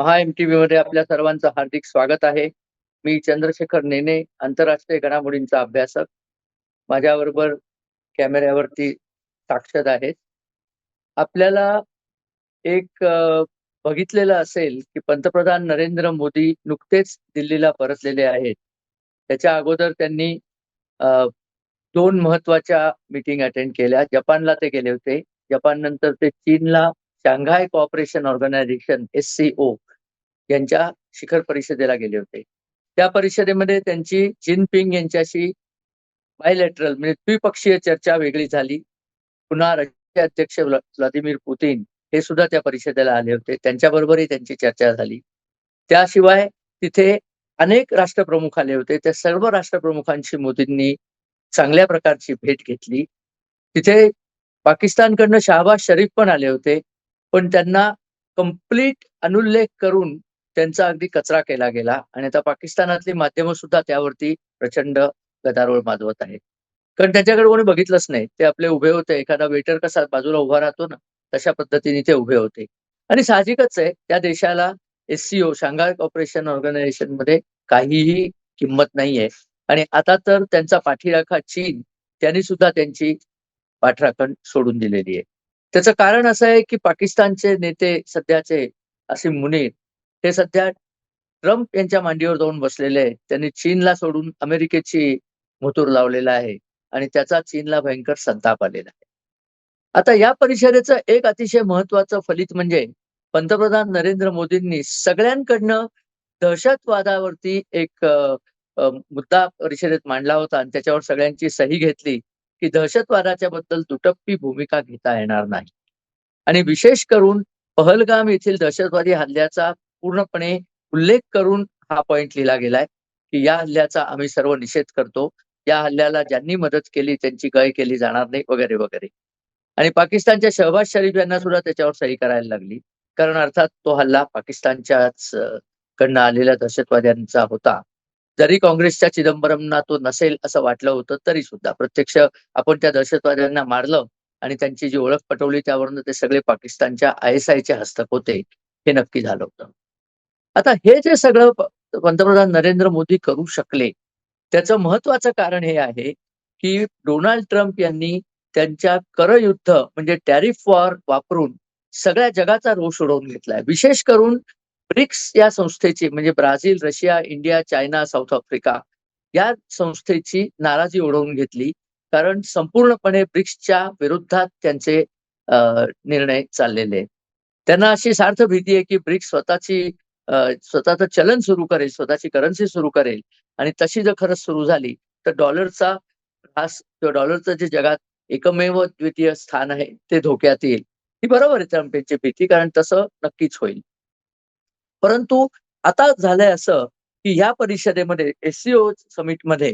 महा M T मध्ये आपल्या सर्वांचं हार्दिक स्वागत आहे. मी चंद्रशेखर नेने आंतरराष्ट्रीय घडामोडींचा अभ्यासक. माझ्याबरोबर कॅमेऱ्यावरती साक्षर आहेत. आपल्याला एक बघितलेलं असेल की पंतप्रधान नरेंद्र मोदी नुकतेच दिल्लीला परतलेले आहेत. त्याच्या अगोदर त्यांनी दोन महत्त्वाच्या मीटिंग अटेंड केल्या. जपानला ते गेले होते. जपान नंतर ते चीनला Shanghai cooperation organisation S C O यांच्या शिखर परिषदेला गेले होते. त्या परिषदेमध्ये त्यांची जिनपिंग यांच्याशी बायलॅटरल म्हणजे द्विपक्षीय चर्चा वेगळी झाली. पुन्हा रशिया अध्यक्ष व्लादिमीर पुतीन हे सुद्धा त्या परिषदेला आले होते. त्यांच्याबरोबरही त्यांची चर्चा झाली. त्याशिवाय तिथे अनेक राष्ट्रप्रमुख आले होते. त्या सर्व राष्ट्रप्रमुखांशी मोदींनी चांगल्या प्रकारची भेट घेतली. तिथे पाकिस्तानकडनं शहाबाज शरीफ पण आले होते. पण त्यांना कंप्लीट अनुल्लेख करून त्यांचा अगदी कचरा केला गेला आणि आता पाकिस्तानातली माध्यमं सुद्धा त्यावरती प्रचंड गदारोळ माजवत आहेत. कारण त्यांच्याकडे कोणी बघितलंच नाही. ते आपले उभे होते. एखादा वेटर कसा बाजूला उभा राहतो ना तशा पद्धतीने ते उभे होते. आणि साहजिकच आहे त्या देशाला एससीओ शांघाय कॉपरेशन ऑर्गनायझेशनमध्ये काहीही किंमत नाहीये. आणि आता तर त्यांचा पाठीराखा चीन त्यांनी सुद्धा त्यांची पाठराखण सोडून दिलेली आहे. त्याचं कारण असं आहे की पाकिस्तानचे नेते सध्याचे असे मुनीर हे सध्या ट्रम्प यांच्या मांडीवर जाऊन बसलेले आहेत. त्यांनी चीनला सोडून अमेरिकेची मुतूर लावलेला आहे आणि त्याचा चीनला भयंकर संताप आलेला आहे. आता या परिषदेचं एक अतिशय महत्वाचं फलित म्हणजे पंतप्रधान नरेंद्र मोदींनी सगळ्यांकडनं दहशतवादावरती एक मुद्दा परिषदेत मांडला होता आणि त्याच्यावर सगळ्यांची सही घेतली की दहशतवादाच्या बद्दल दुटप्पी भूमिका घेता येणार नाही. आणि विशेष करून पहलगाम येथील दहशतवादी हल्ल्याचा पूर्णपणे उल्लेख करून हा पॉइंट लिहिला गेलाय की या हल्ल्याचा आम्ही सर्व निषेध करतो. या हल्ल्याला ज्यांनी मदत केली त्यांची गय केली जाणार नाही वगैरे वगैरे. आणि पाकिस्तानच्या शहबाज शरीफ यांना सुद्धा त्याच्यावर सही करायला लागली. कारण अर्थात तो हल्ला पाकिस्तानच्याच कडनं आलेल्या दहशतवाद्यांचा होता. जरी काँग्रेसच्या चिदंबरमना तो नसेल असं वाटलं होतं तरी सुद्धा प्रत्यक्ष आपण त्या दहशतवाद्यांना मारलं आणि त्यांची जी ओळख पटवली त्यावरून ते सगळे पाकिस्तानच्या आय एस आयचे हस्तक होते हे नक्की झालं होतं. आता हे जे सगळं पंतप्रधान नरेंद्र मोदी करू शकले त्याचं महत्वाचं कारण हे आहे की डोनाल्ड ट्रम्प यांनी त्यांच्या करयुद्ध म्हणजे टॅरिफ वॉर वापरून सगळ्या जगाचा रोष उडवून घेतलाय. विशेष करून ब्रिक्स या संस्थेची म्हणजे Brazil Russia India China South Africa या संस्थेची नाराजी ओढवून घेतली. कारण संपूर्णपणे ब्रिक्सच्या विरोधात त्यांचे निर्णय चाललेले. त्यांना अशी सार्थ भीती आहे की ब्रिक्स स्वतःची स्वतःचं चलन सुरू करेल स्वतःची करन्सी सुरू करेल आणि तशी जर खरंच सुरू झाली तर डॉलरचा ह्रास किंवा डॉलरचं जे जगात एकमेव द्वितीय स्थान आहे ते धोक्यात येईल. ही बरोबर आहे ट्रम्प यांची भीती कारण तसं नक्कीच होईल. परंतु आता झालंय असं की ह्या परिषदेमध्ये एससीओ समिटमध्ये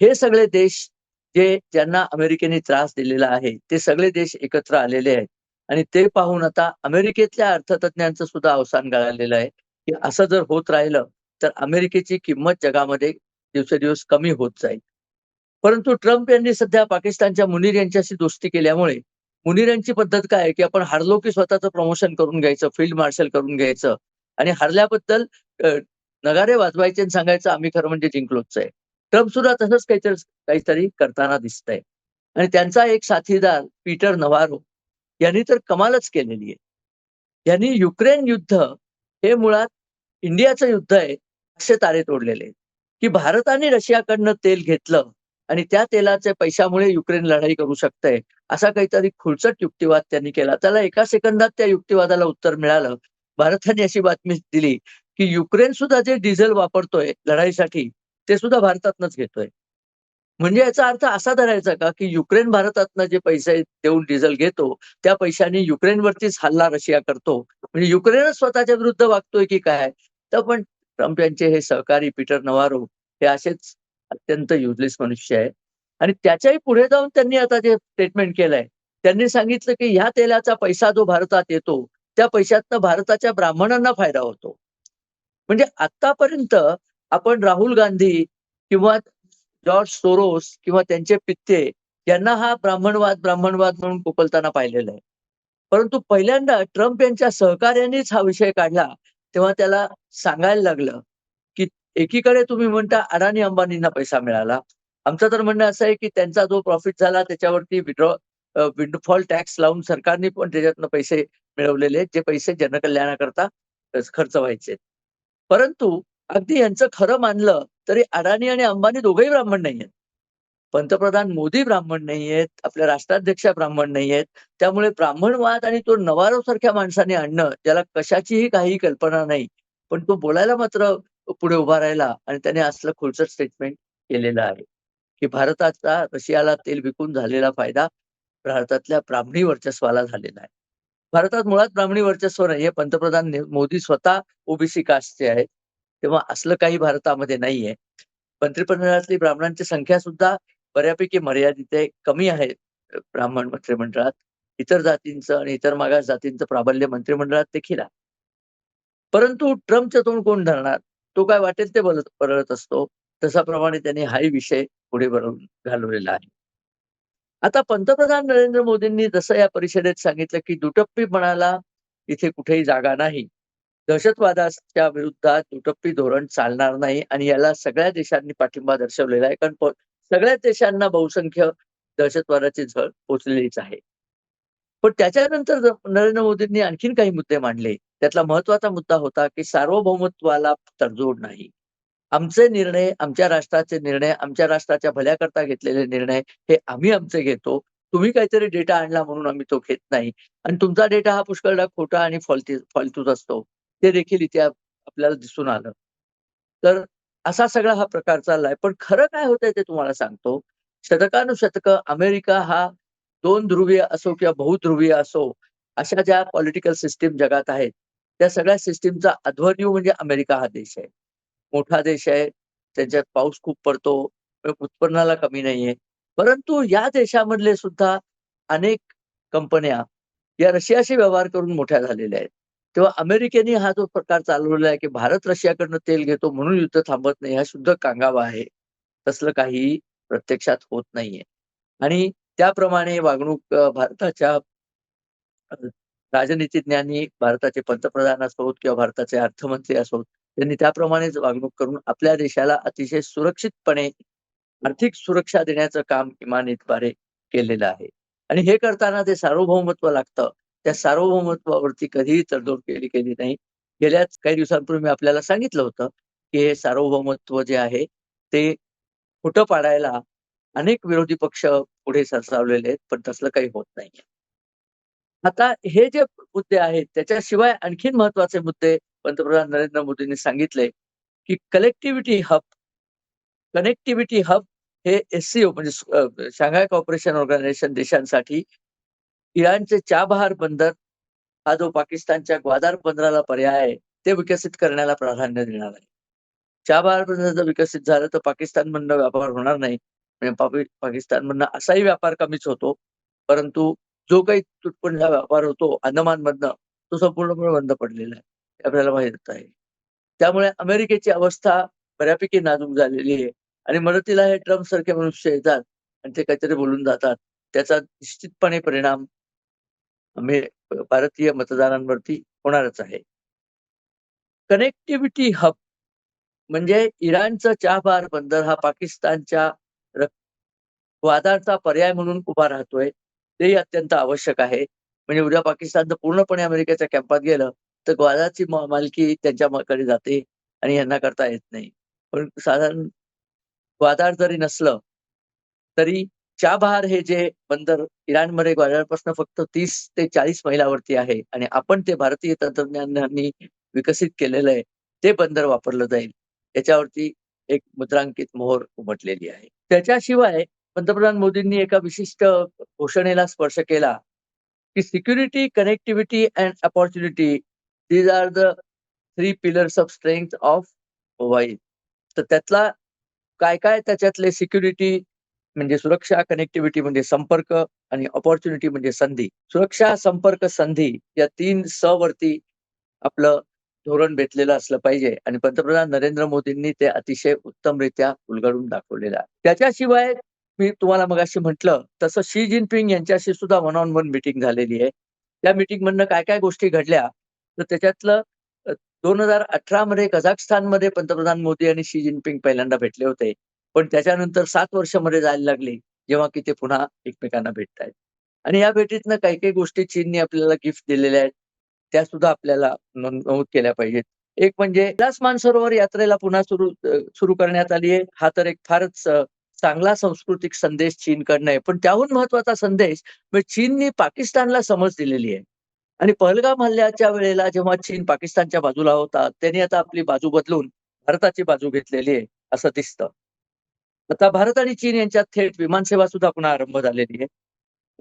हे सगळे देश जे ज्यांना अमेरिकेने त्रास दिलेला आहे ते सगळे देश एकत्र आलेले आहेत. आणि ते पाहून आता अमेरिकेतल्या अर्थतज्ञांचं सुद्धा अवसान गळालेलं आहे की असं जर होत राहिलं तर अमेरिकेची किंमत जगामध्ये दिवसेदिवस कमी होत जाईल. परंतु ट्रम्प यांनी सध्या पाकिस्तानच्या मुनीर यांच्याशी दोस्ती केल्यामुळे मुनीर यांची पद्धत काय आहे की आपण हारलो की स्वतःचं प्रमोशन करून घ्यायचं फील्ड मार्शल करून घ्यायचं आणि हरल्याबद्दल नगारे वाजवायचे आणि सांगायचं आम्ही खरं म्हणजे जिंकलोच आहे. ट्रम्प सुद्धा तसंच काहीतरी काहीतरी करताना दिसतंय. आणि त्यांचा एक साथीदार पीटर नवारो यांनी तर कमालच केलेली आहे. यांनी युक्रेन युद्ध हे मुळात इंडियाचं युद्ध आहे असे तारे तोडलेले की भारताने रशियाकडनं तेल घेतलं आणि त्या तेलाच्या पैशामुळे युक्रेन लढाई करू शकतंय असा काहीतरी खुळचट युक्तिवाद त्यांनी केला. त्याला एका सेकंदात त्या युक्तिवादाला उत्तर मिळालं. भारताने अशी बातमी दिली की युक्रेन सुद्धा जे डिझेल वापरतोय लढाईसाठी ते सुद्धा भारतातनच घेतोय. म्हणजे याचा अर्थ असा धरायचा का की युक्रेन भारतातनं जे पैसे देऊन डिझेल घेतो त्या पैशाने युक्रेनवरतीच हल्ला रशिया करतो. म्हणजे युक्रेनच स्वतःच्या विरुद्ध वागतोय की काय? तर पण ट्रम्प यांचे हे सहकारी पीटर नवारो हे असेच अत्यंत युजलेस मनुष्य आहे आणि त्याच्याही पुढे जाऊन त्यांनी आता जे स्टेटमेंट केलंय त्यांनी सांगितलं की ह्या तेलाचा पैसा जो भारतात येतो त्या पैशातनं भारताच्या ब्राह्मणांना फायदा होतो. म्हणजे आतापर्यंत आपण राहुल गांधी किंवा जॉर्ज सोरोस किंवा त्यांचे पित्ते यांना हा ब्राह्मणवाद ब्राह्मणवाद म्हणून कोपलताना पाहिलेला आहे. परंतु पहिल्यांदा ट्रम्प यांच्या सहकार्यानेच हा विषय काढला तेव्हा त्याला सांगायला लागलं की एकीकडे तुम्ही म्हणता अडाणी अंबानींना पैसा मिळाला. आमचं तर म्हणणं असं आहे की त्यांचा जो प्रॉफिट झाला त्याच्यावरती विड्रॉ विंडफॉल टॅक्स लावून सरकारने पण त्याच्यातनं पैसे मिळवलेले जे पैसे जनकल्याणाकरता खर्च व्हायचे परंतु अगदी यांचं खरं मानलं तरी अडाणी आणि अंबानी दोघेही ब्राह्मण नाही आहेत पंतप्रधान मोदी ब्राह्मण नाही आहेत आपल्या राष्ट्राध्यक्ष ब्राह्मण नाही आहेत त्यामुळे ब्राह्मणवाद आणि तो नवारो सारख्या माणसाने आणणं ज्याला कशाचीही काही कल्पना नाही पण तो बोलायला मात्र पुढे उभा राहिला आणि त्याने असलं खुलसर स्टेटमेंट केलेलं आहे. की भारताचा रशियाला तेल विकून झालेला फायदा भारतातल्या ब्राह्मणी वर्चस्वाला झालेला आहे. भारतात मुळात ब्राह्मणी वर्चस्व नाही हे पंतप्रधान मोदी स्वतः ओबीसी कास्टचे आहेत. तेव्हा असलं काही भारतामध्ये नाहीये. मंत्रिमंडळातली ब्राह्मणांची संख्या सुद्धा बऱ्यापैकी मर्यादित आहे कमी आहे ब्राह्मण मंत्रिमंडळात. इतर जातींचं आणि इतर मागास जातींचं प्राबल्य मंत्रिमंडळात देखील आहे. परंतु ट्रम्पचं तोंड कोण धरणार? तो काय वाटेल ते बोलत बरळत असतो. तसाप्रमाणे त्यांनी हाही विषय पुढे बरवून घालवलेला आहे. आता पंतप्रधान नरेंद्र मोदींनी जसं या परिषदेत सांगितलं की दुटप्पीपणाला इथे कुठेही जागा नाही. दहशतवादाच्या विरुद्धात दुटप्पी धोरण चालणार नाही आणि याला सगळ्या देशांनी पाठिंबा दर्शवलेला आहे. कारण सगळ्याच देशांना बहुसंख्य दहशतवादाची झळ पोचलेलीच आहे. पण त्याच्यानंतर नरेंद्र मोदींनी आणखीन काही मुद्दे मांडले त्यातला महत्त्वाचा मुद्दा होता की सार्वभौमत्वाला तडजोड नाही. आमचे निर्णय आमच्या राष्ट्राचे निर्णय आमच्या राष्ट्राच्या भल्याकरता घेतलेले निर्णय हे आम्ही आमचे घेतो. तुम्ही काहीतरी डेटा आणला म्हणून आम्ही तो घेत नाही. आणि तुमचा डेटा हा पुष्कळदा खोटा आणि फॉल्टी फालतूच असतो. ते देखील इथे आपल्याला दिसून आलं. तर असा सगळा हा प्रकार चाललाय. पण खरं काय होतंय ते तुम्हाला सांगतो. शतकानुशतक अमेरिका हा दोन ध्रुवीय असो किंवा बहुध्रुवीय असो अशा ज्या पॉलिटिकल सिस्टीम जगात आहेत त्या सगळ्या सिस्टीमचा अध्वर्यू म्हणजे अमेरिका हा देश आहे. मोठा देश आहे. त्यांच्यात पाऊस खूप पडतो. उत्पन्नाला कमी नाहीये. परंतु या देशामधले सुद्धा अनेक कंपन्या या रशियाशी व्यवहार करून मोठ्या झालेल्या आहेत. तेव्हा अमेरिकेने हा जो प्रकार चालवलेला आहे की भारत रशियाकडनं तेल घेतो म्हणून युद्ध थांबत नाही हा शुद्ध कांगावा आहे. तसलं काही प्रत्यक्षात होत नाहीये. आणि त्याप्रमाणे वागणूक भारताच्या राजनीतिज्ञांनी भारताचे पंतप्रधान असोत किंवा भारताचे अर्थमंत्री असोत त्यांनी त्याप्रमाणेच वागणूक करून आपल्या देशाला अतिशय सुरक्षितपणे आर्थिक सुरक्षा देण्याचं काम इमानीद्वारे केलेलं आहे. आणि हे करताना ते सार्वभौमत्व लागतं. त्या सार्वभौमत्वावरती कधीही तडजोड केली गेली नाही. गेल्याच काही दिवसांपूर्वी मी आपल्याला सांगितलं होतं की हे सार्वभौमत्व जे आहे ते खोटं पाडायला अनेक विरोधी पक्ष पुढे सरसावलेले आहेत पण तसलं काही होत नाही आता हे जे मुद्दे आहेत त्याच्याशिवाय आणखीन महत्त्वाचे मुद्दे पंतप्रधान नरेंद्र मोदींनी सांगितले की कलेक्टिव्हिटी हब कनेक्टिव्हिटी हब हे एससीओ म्हणजे शांघाय कॉपरेशन ऑर्गनायझेशन देशांसाठी इराणचे चाबहार बंदर हा जो पाकिस्तानच्या ग्वादार बंदराला पर्याय आहे ते विकसित करण्याला प्राधान्य देणार आहे. चाबहार बंदर जर विकसित झालं तर पाकिस्तान मधनं व्यापार होणार नाही. म्हणजे पाकिस्तान मधनं असाही व्यापार कमीच होतो. परंतु जो काही तुटपुंजा व्यापार होतो अंदमान मधनं तो संपूर्णपणे बंद पडलेला आहे. आपल्याला माहीत आहे. त्यामुळे अमेरिकेची अवस्था बऱ्यापैकी नाजूक झालेली आहे. आणि मदतीला हे ट्रम्प सारखे मनुष्य येतात आणि ते काहीतरी बोलून जातात. त्याचा निश्चितपणे परिणाम भारतीय मतदारांवरती होणारच आहे. कनेक्टिव्हिटी हब म्हणजे इराणचं चाबार बंदर हा पाकिस्तानच्या वादाचा पर्याय म्हणून उभा राहतोय. तेही अत्यंत आवश्यक आहे. म्हणजे उद्या पाकिस्तान जर पूर्णपणे अमेरिकेच्या कॅम्पात गेलं तर ग्वादाची मालकी त्यांच्याकडे जाते आणि यांना करता येत नाही. पण साधारण ग्वादार जरी नसलं तरी चाबहार हे जे बंदर इराणमध्ये ग्वादारपासून फक्त तीस ते चाळीस मैलावरती आहे आणि आपण ते भारतीय तंत्रज्ञानांनी विकसित केलेलं आहे ते बंदर वापरलं जाईल. याच्यावरती एक मुद्रांकित मोहर उमटलेली आहे. त्याच्याशिवाय पंतप्रधान मोदींनी एका विशिष्ट घोषणेला स्पर्श केला की security connectivity and opportunity these are the three pillars of strength of mobile तर त्यातला काय काय त्याच्यातले सिक्युरिटी म्हणजे सुरक्षा कनेक्टिव्हिटी म्हणजे संपर्क आणि ऑपॉर्च्युनिटी म्हणजे संधी. सुरक्षा संपर्क संधी या तीन स वरती आपलं धोरण बेतलेलं असलं पाहिजे आणि पंतप्रधान नरेंद्र मोदींनी ते अतिशय उत्तमरित्या उलगडून दाखवलेलं आहे. त्याच्याशिवाय मी तुम्हाला मग अशी म्हटलं तसं शी जिनपिंग यांच्याशी सुद्धा वन ऑन वन मिटिंग झालेली आहे. त्या मिटिंग मधनं काय काय गोष्टी घडल्या? तर त्याच्यातलं दोन हजार अठरा मध्ये कझाकस्थानमध्ये पंतप्रधान मोदी आणि शी जिनपिंग पहिल्यांदा भेटले होते. पण त्याच्यानंतर सात वर्षामध्ये जायला लागली जेव्हा की ते पुन्हा एकमेकांना भेटत आहेत. आणि या भेटीतनं काही काही गोष्टी चीनने आपल्याला गिफ्ट दिलेल्या आहेत. त्या सुद्धा आपल्याला नोंद नमूद केल्या पाहिजेत. एक म्हणजे कैलास मानसरोवर यात्रेला पुन्हा सुरू सुरू करण्यात आली आहे. हा तर एक फारच चांगला सांस्कृतिक संदेश चीनकडनं आहे. पण त्याहून महत्त्वाचा संदेश म्हणजे पाकिस्तानला समज दिलेली आहे. आणि पहलगाम हल्ल्याच्या वेळेला जेव्हा चीन पाकिस्तानच्या बाजूला होता त्यांनी आता आपली बाजू बदलून भारताची बाजू घेतलेली आहे असं दिसतं. आता भारत आणि चीन यांच्यात थेट विमानसेवा सुद्धा पुन्हा आरंभ झालेली आहे.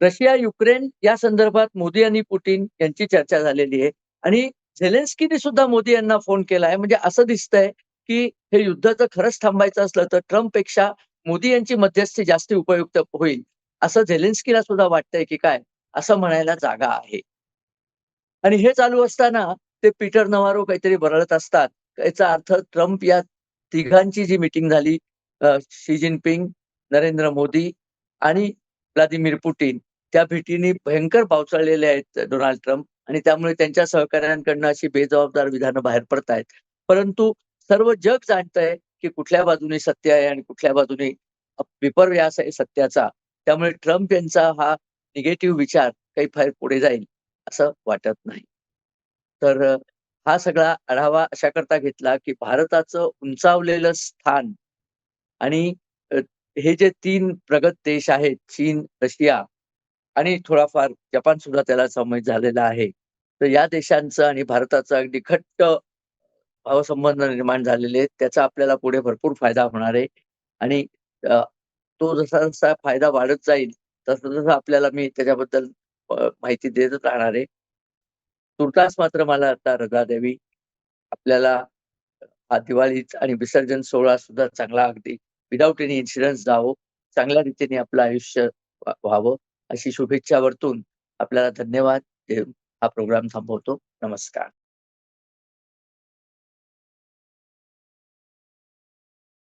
रशिया युक्रेन या संदर्भात मोदी आणि पुतीन यांची चर्चा झालेली आहे. आणि झेलेन्स्कीने सुद्धा मोदी यांना फोन केला आहे. म्हणजे असं दिसतंय की हे युद्ध जर खरंच थांबायचं असलं तर ट्रम्पपेक्षा मोदी यांची मध्यस्थी जास्त उपयुक्त होईल. असं झेलेन्स्कीला सुद्धा वाटतंय की काय? असं म्हणायला जागा आहे. आणि हे चालू असताना ते पीटर नवारो काहीतरी बरळत असतात. याचा अर्थ ट्रम्प या तिघांची जी मिटिंग झाली शी जिनपिंग नरेंद्र मोदी आणि व्लादिमीर पुतीन त्या भेटीने भयंकर पावसाळलेले आहेत डोनाल्ड ट्रम्प आणि त्यामुळे त्यांच्या सहकाऱ्यांकडनं अशी बेजबाबदार विधानं बाहेर पडत आहेत परंतु सर्व जग जाणतंय की कुठल्या बाजूने सत्य आहे आणि कुठल्या बाजूने विपर्यास आहे सत्याचा. त्यामुळे ट्रम्प यांचा हा निगेटिव्ह विचार काही फार पुढे जाईल असं वाटत नाही. तर हा सगळा आढावा अशा करता घेतला की भारताचं उंचावलेलं स्थान आणि हे जे तीन प्रगत देश आहेत चीन रशिया आणि थोडाफार जपान सुद्धा त्याला सामील झालेला आहे. तर या देशांचं आणि भारताचं अगदी घट्ट भावसंबंध निर्माण झालेले आहेत. त्याचा आपल्याला पुढे भरपूर फायदा होणार आहे. आणि तो जसा जसा फायदा वाढत जाईल तसं तसं आपल्याला मी त्याच्याबद्दल माहिती देतच राहणार आहे. तुर्तास मात्र मला आता रजा द्यावी आपल्याला हा दिवाळीचा आणि विसर्जन सोहळा सुद्धा चांगला अगदी विदाऊट एनी इन्सिडन्स जावो चांगल्या रीतीने आपलं आयुष्य व्हावं. अशी शुभेच्छा वर्तून आपल्याला धन्यवाद देऊन हा प्रोग्राम थांबवतो. नमस्कार.